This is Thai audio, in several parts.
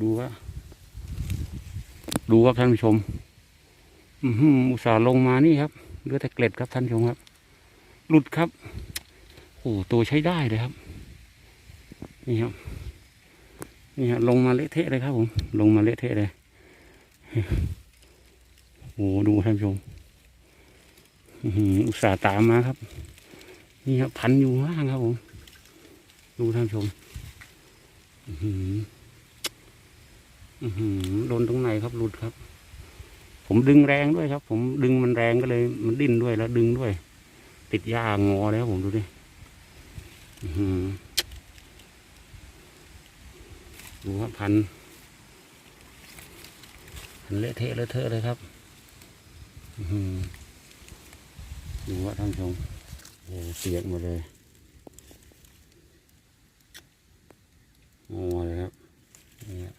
ดูว่า ดูครับท่านผู้ชม อือหืออุตส่าห์ลงมานี่ครับเหลือแต่เกล็ดครับท่านผู้ชมครับ หลุดครับ โอ้ตัวใช้ได้เลยครับ นี่ครับ นี่ฮะลงมาเละเทะเลยครับผม ลงมาเละเทะเลยโอ้ดูท่านผู้ชมอุตส่าห์ตามมาครับ นี่ครับพันอยู่ข้างล่างครับผม ดูท่านผู้ชม อื้ อื้อหือโดนตรงไหนครับหลุดครับ ผมดึงแรงด้วยครับ ผมดึงมันแรงก็เลย มันดิ้นด้วยแล้วดึงด้วย ติดหญ้างอแล้วผมดูดิอื้อหือดูครับพันพันเละเทะเลอะเทอะเลยครับอื้อหือดูว่าท่านชมโอ้เสียกหมดเลยงอเลยครับนี่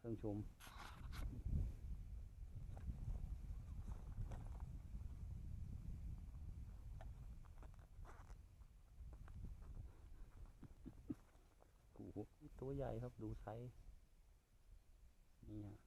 ครื่องชมโอ้โหตัวใหญ่ครับดูไซส์นี่ฮะ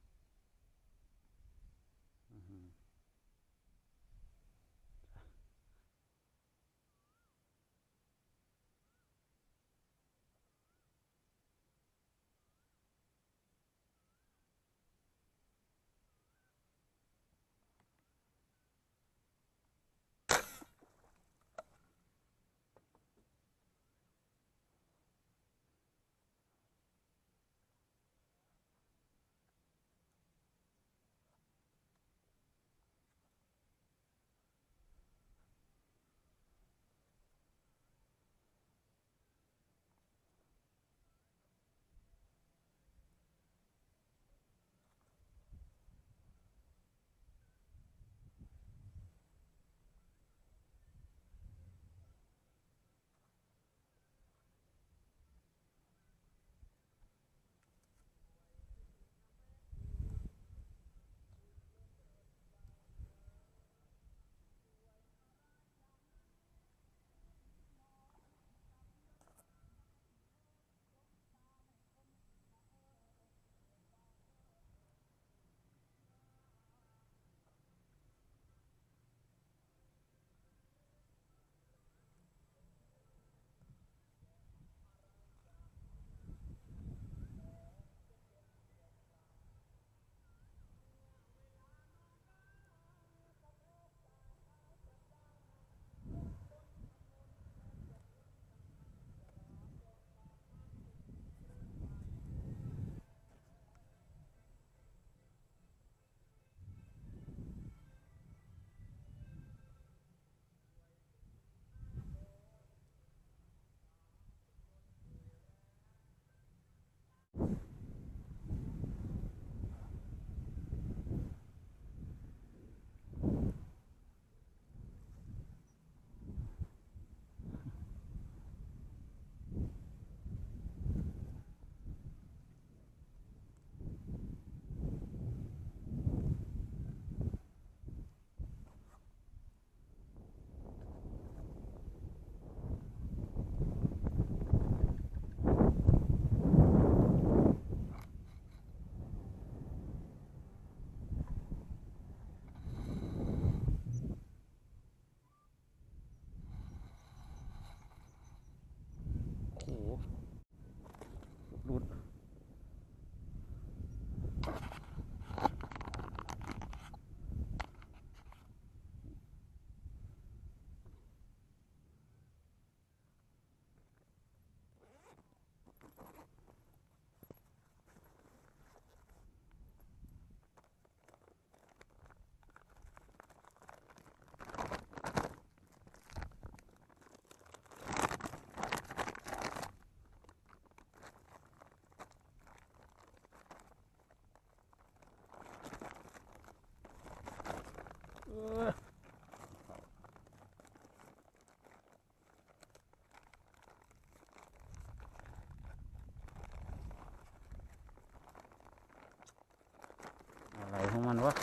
ของมันวะ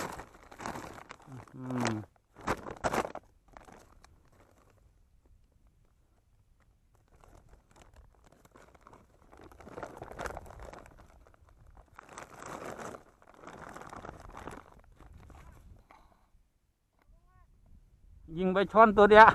อืมยิงไปช้อนตัวเดียว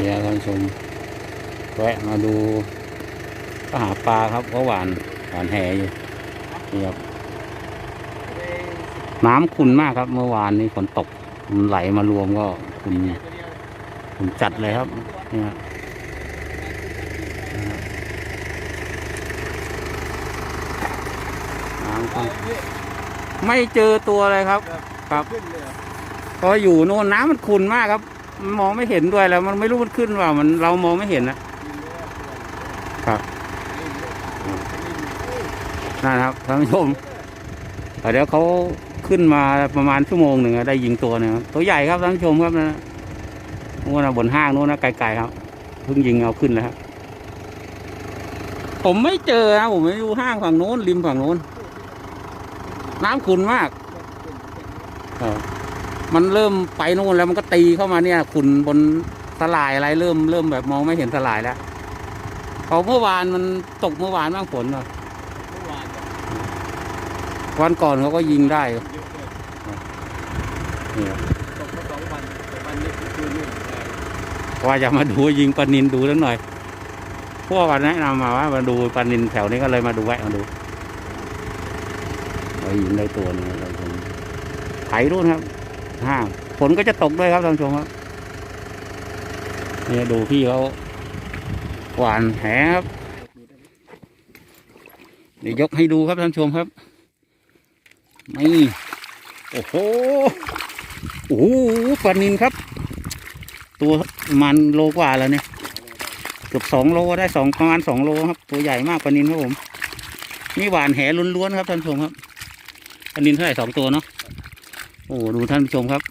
นี่ครับท่านชมแวะมาดูก็หาปลาครับก็หวานหวานแหอยู่นี่ครับน้ำขุ่นมากครับ เมื่อวานนี้ฝนตกมันไหลมารวมก็ขุ่นเดียขุ่นจัดเลยครับนี่ครับน้ำขุ่นไม่เจอตัวเลยครับ ครับขึ้นเลยเหรอพออยู่โน่นน้ำมันขุ่นมากครับ มันมองไม่เห็นด้วยแล้ว มันไม่รู้มันขึ้นว่ามันเรามองไม่เห็นนะครับนั่นครับท่านผู้ชมแต่เดี๋ยวเขาขึ้นมาประมาณชั่วโมงหนึ่งได้ยิงตัวหนึงครับตัวใหญ่ครับท่านผู้ชมครับนะนู่นนะบนห้างนู่นนะไกลๆครับเพิ่งยิงเอาขึ้นแล้วครับผมไม่เจอนะผมไม่อยู่ห้างฝั่งโน้นริมฝั่งโน้น น้ำขุ่นมากเออ มันเริ่มไปนู่นแล้วมันก็ตีเข้ามาเนี่ยขุ่นบนสลายอะไรเริ่มเริ่มแบบมองไม่เห็นสลายแล้วพอเมื่อวานมันตกเมื่อวานบ้างฝนเมื่อวานก็วันก่อนเขาก็ยิงได้กมาสองวันแต่วันนี้คือนู่นเลยว่าจะมาดูยิงปลานินดูสักหน่อยพวกวันแนะนำมาว่ามาดูปลานินแถวนี้ก็เลยมาดูแวะมาดูเรายิงได้ตัวนึงเราไถรุ่นครับ ห้างฝนก็จะตกด้วยครับท่านผู้ชมครับนี่ดูพี่เขาหวานแหครับเดี๋ยวยกให้ดูครับท่านผู้ชมครับนี่โอ้โหโอ้โหปลานินครับ ตัวมันโลกว่าแล้วเนี่ยเกือบสองโลได้สองประมาณสองโลครับ ตัวใหญ่มากปลานินครับผมนี่หวานแหล้วนๆครับท่านผู้ชมครับปลานินเท่าไหร่สองตัวเนาะ โอ้ดูท่านผู้ชมครับ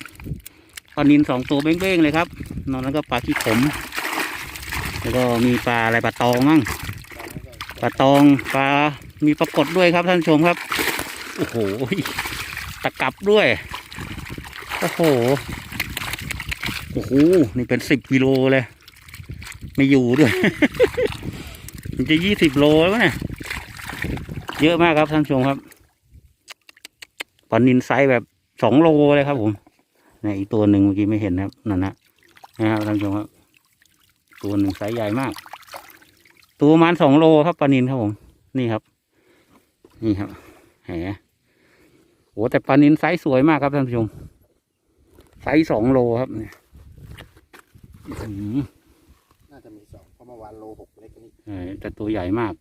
ปลานินสองตัวเบ้งๆเลยครับ นอกนั้นก็ปลาขี้ขม แล้วก็มีปลาอะไรปลาตองมั่งปลาตองปลามีปลากดด้วยครับท่านผู้ชมครับ โอ้โหตะกับด้วยโอ้โหโอ้โหนี่เป็นสิบกิโลเลยไม่อยู่ด้วย มันจะยี่สิบโลแล้วเนี่ยเยอะมากครับท่านผู้ชมครับปลานินไซส์แบบ สองโลเลยครับ ผมเนี่ยอีกตัวหนึ่งเมื่อกี้ไม่เห็นนะครับนั่นนะนะครับท่านผู้ชมครับตัวหนึ่งไซส์ใหญ่มาก ตัวประมาณสองโลครับปลานินครับผม นี่ครับ นี่ครับแหโอ้แต่ปลานินไซส์สวยมากครับท่านผู้ชมไซส์สองโลครับเนี่ยอื้อหือน่าจะมีสองเพราะเมื่อวานโลหกเล็กกว่านี้เออแต่ตัวใหญ่มาก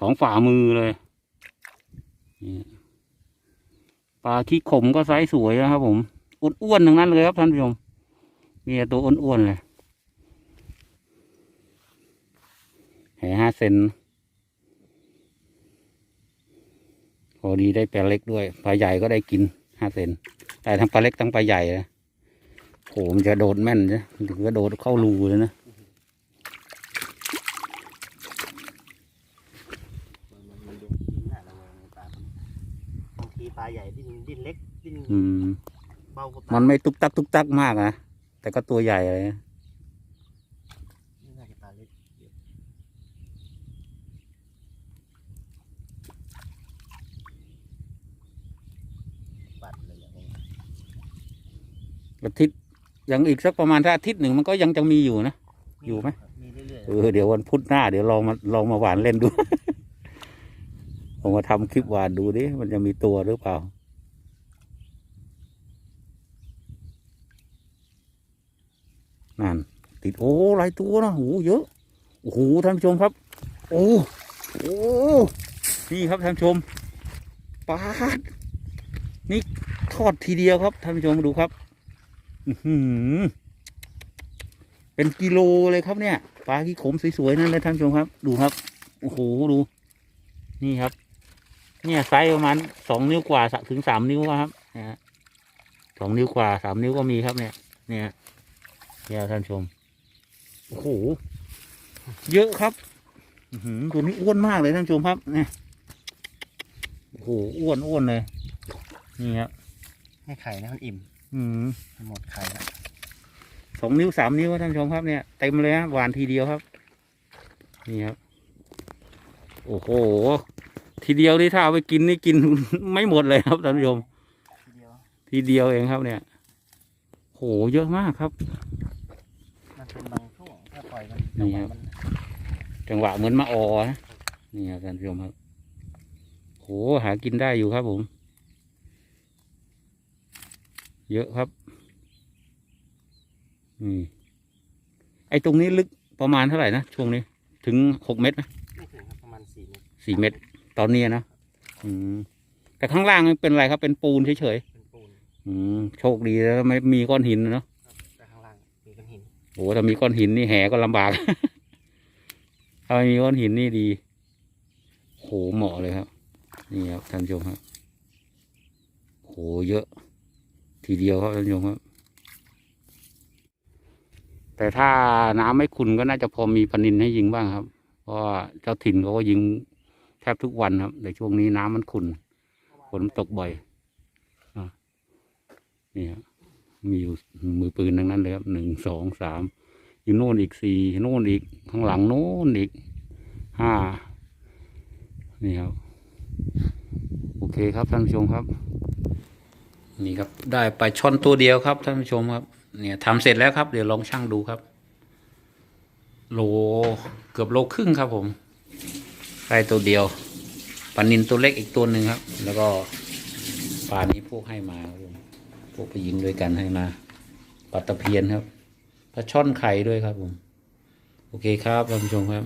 ของฝ่ามือเลยนี่ ปลาขี้ขมก็ไซส์สวยนะครับ ผมอ้วนๆทั้งนั้นเลยครับท่านผู้ชมมีตัวอ้วนๆเลยแหห้าเซนพอดีได้ปลาเล็กด้วยปลาใหญ่ก็ได้กินห้าเซนแต่ทั้งปลาเล็กทั้งปลาใหญ่เลยโหมันจะโดดแม่นใช่มันถึงก็โดดเข้ารูเลยนะปลาบางทีปลาใหญ่ดิ้น ดิ้นเล็กดิ้นอืม เบากว่าปลามันไม่ตุกตักตุกตักมากนะ แต่ก็ตัวใหญ่เลยนะนี่น่าจะปลาเล็กเดี๋ยวปัดเลยอย่างนี้อาทิตย์ยังอีกสักประมาณถ้าอาทิตย์หนึ่งมันก็ยังจะมีอยู่นะ อยู่ไหม มีเรื่อยเออเดี๋ยววันพุธหน้าเดี๋ยวลองมาลองมาหวานเล่นดู ผมมาทำคลิปหวานดูดิมันจะมีตัวหรือเปล่า นั่นติดโอ้หลายตัวนะโอ้เยอะโอ้โหท่านผู้ชมครับ โอ้โอ้นี่ครับท่านผู้ชมปลาดนี่ทอดทีเดียวครับท่านผู้ชมดูครับอืเป็นกิโลเลยครับเนี่ยปลาขี้ขมสวยๆนั่นเลยท่านผู้ชมครับ ดูครับโอ้โหดู นี่ครับ เนี่ยไซส์ประมาณสองนิ้วกว่าถึงสามนิ้วครับนะฮะสองนิ้วกว่าสามนิ้วก็มีครับเนี่ย เนี่ย เนี่ยท่านผู้ชม โอ้โห เยอะครับอือหือตัวนี้อ้วนมากเลยท่านผู้ชมครับ เนี่ย โอ้โห อ้วนอ้วนเลย นี่ครับๆให้ไข่นะมันอิ่ม อืมมันหมดไข่แล้วสองนิ้วสามนิ้วครับท่านผู้ชมครับเนี่ยเต็มเลยฮะหวานทีเดียวครับ นี่ครับ โอ้โห ทีเดียวนี่ถ้าเอาไปกินนี่กินไม่หมดเลยครับท่านผู้ชม ทีเดียวทีเดียวเองครับเนี่ยโหเยอะมากครับ มันเป็นบางช่วงถ้าปล่อยมั นนี่ครับมันจังหวะเหมือนมาออนะนี่ครับท่านผู้ชมครับโหหากินได้อยู่ครับผม เยอะครับอืมไอ้ตรงนี้ลึกประมาณเท่าไหร่นะช่วงนี้ ถึงหกเมตรไหมไม่ถึงครับประมาณสี่เมตรสี่เมตร ตอนนี้นะอืมแต่ข้างล่างมันเป็นอะไรครับ เป็นปูนเฉยเป็นปูนๆอืมโชคดีแล้วไม่มีก้อนหินเนาะ โอ้ถ้ามีก้อนหินนี่แหก็ลำบาก ถ้าไม่มีก้อนหินนี่ดีโหเหมาะเลยครับ นี่ครับท่านชมครับโหเยอะ ทีเดียวครับท่านชมครับ แต่ถ้าน้ำไม่ขุนก็น่าจะพอมีปนินให้ยิงบ้างครับ เพราะเจ้าถิ่นเขาก็ยิงแทบทุกวันครับแต่ช่วงนี้น้ำมันขุนฝนตกบ่อยอนี่ครับ มีอยู่มือปืนทั้งนั้นเลยครับหนึ่งสองสามอยู่โน่นอีกสี่โน่นอีกข้างหลังโน่นอีกห้านี่ครับ โอเคครับท่านผู้ชมครับ นี่ครับได้ไปช่อนตัวเดียวครับท่านผู้ชมครับ เนี่ยทำเสร็จแล้วครับ เดี๋ยวลองช่างดูครับ โลเกือบโลครึ่งครับผมได้ตัวเดียวปลานินตัวเล็กอีกตัวหนึ่งครับ แล้วก็ปลานี้พวกให้มาครับผม พวกผู้หญิงด้วยกันให้มาปลาตะเพียนครับปลาช่อนไข่ด้วยครับผม โอเคครับท่านผู้ชมครับ